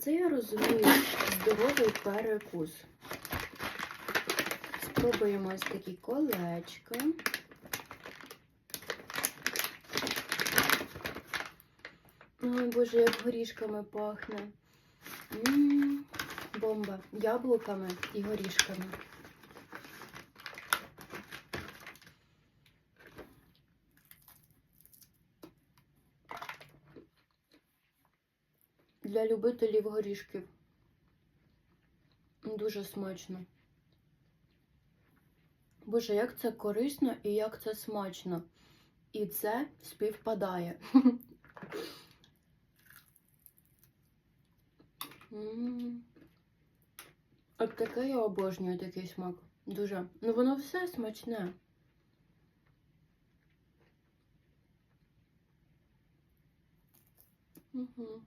Оце я розумію здоровий перекус. Спробуємо ось такі колечка. Ой, боже, як горішками пахне. М, Бомба. Яблуками і горішками. Для любителів горішків. Дуже смачно. Боже, як це корисно і як це смачно. І це співпадає. От таке я обожнюю такий смак. Дуже. Ну воно все смачне. Угу.